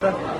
对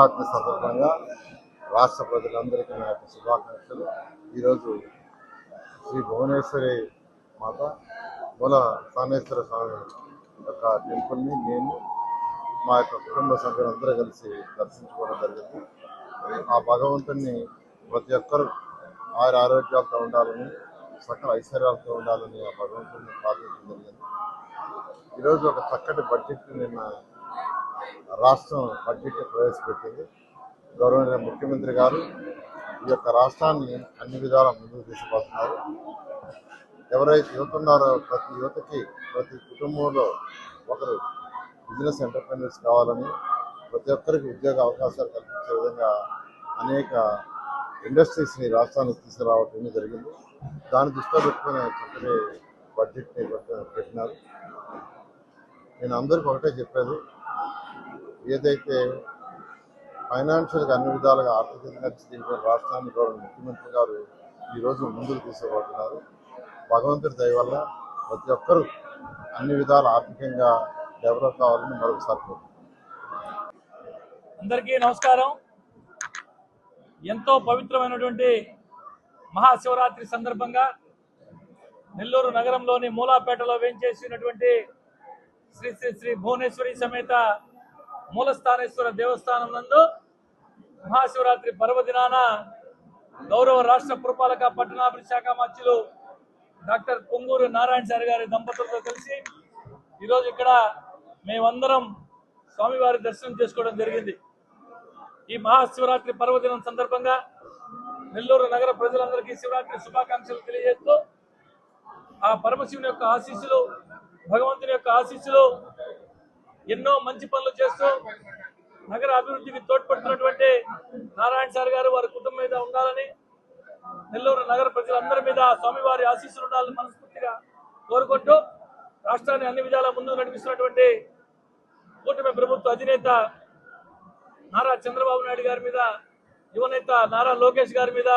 నవరాత్రి సందర్భంగా రాష్ట్ర ప్రజలందరికీ నా యొక్క శుభాకాంక్షలు. ఈరోజు శ్రీ భువనేశ్వరి మాత మూల సానేశ్వర స్వామి యొక్క టెంపుల్ని నేను మా యొక్క కుటుంబ సభ్యులందరూ కలిసి దర్శించుకోవడం జరిగింది. ఆ భగవంతుని ప్రతి ఒక్కరూ ఆరు ఆరోగ్యాలతో ఉండాలని సకల ఐశ్వర్యాలతో ఉండాలని ఆ భగవంతుని ప్రార్థించడం జరిగింది. ఈరోజు ఒక చక్కటి బడ్జెట్ నిన్న రాష్ట్రం బడ్జెట్ ప్రవేశపెట్టింది. గౌరవనీయ ముఖ్యమంత్రి గారు ఈ యొక్క రాష్ట్రాన్ని అన్ని విధాల ముందుకు తీసుకుపోతున్నారు. ఎవరైతే యువత ఉన్నారో ప్రతి యువతకి ప్రతి కుటుంబంలో ఒకరు బిజినెస్ ఎంటర్ప్రీనర్స్ కావాలని ప్రతి ఒక్కరికి ఉద్యోగ అవకాశాలు కల్పించే విధంగా అనేక ఇండస్ట్రీస్ని రాష్ట్రానికి తీసుకురావటం జరిగింది. దాన్ని దృష్టిలో పెట్టుకుని చక్కటి బడ్జెట్ని పెట్టినారు. నేను అందరికీ ఒకటే చెప్పేది ఏదైతే ఫైనాన్షియల్గా అన్ని విధాలుగా ఆర్థికంగా దిగిన రాష్ట్రాన్ని గౌరవ ముఖ్యమంత్రి గారు ఈరోజు ముందుకు తీసుకుపోతున్నారు భగవంతుడి దయ వల్ల ప్రతి ఒక్కరూ అన్ని విధాల ఆర్థికంగా డెవలప్ కావాలని మరొకసారి కోరుతున్నాను. అందరికీ నమస్కారం ఎంతో పవిత్రమైనటువంటి మహాశివరాత్రి సందర్భంగా నెల్లూరు నగరంలోని మూలాపేటలో వేంచేసినటువంటి శ్రీ శ్రీ శ్రీ భువనేశ్వరి సమేత మూలస్థానేశ్వర దేవస్థానం నందు మహాశివరాత్రి పర్వదినాన గౌరవ రాష్ట్ర పురపాలక పట్టణాభివృద్ధి శాఖ మంత్రులు డాక్టర్ పొంగూరు నారాయణ సార్ గారి దంపతులతో కలిసి ఈరోజు ఇక్కడ మేమందరం స్వామివారి దర్శనం చేసుకోవడం జరిగింది. ఈ మహాశివరాత్రి పర్వదినం సందర్భంగా నెల్లూరు నగర ప్రజలందరికీ శివరాత్రి శుభాకాంక్షలు తెలియజేస్తూ ఆ పరమశివుని యొక్క ఆశీస్సులు భగవంతుని యొక్క ఆశీస్సులు ఎన్నో మంచి పనులు చేస్తూ నగర అభివృద్ధికి తోడ్పడుతున్నటువంటి నారాయణ సార్ గారు వారి కుటుంబం మీద ఉండాలని నెల్లూరు నగర ప్రజలందరి మీద స్వామివారి ఆశీస్సులు ఉండాలని మనస్ఫూర్తిగా కోరుకుంటూ రాష్ట్రాన్ని అన్ని విధాలా ముందుకు నడిపిస్తున్నటువంటి కూటమి ప్రభుత్వ అధినేత నారా చంద్రబాబు నాయుడు గారి మీద యువనేత నారా లోకేష్ గారి మీద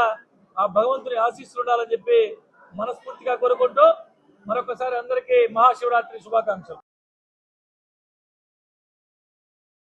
ఆ భగవంతుని ఆశీస్సులు ఉండాలని చెప్పి మనస్ఫూర్తిగా కోరుకుంటూ మరొకసారి అందరికీ మహాశివరాత్రి శుభాకాంక్షలు.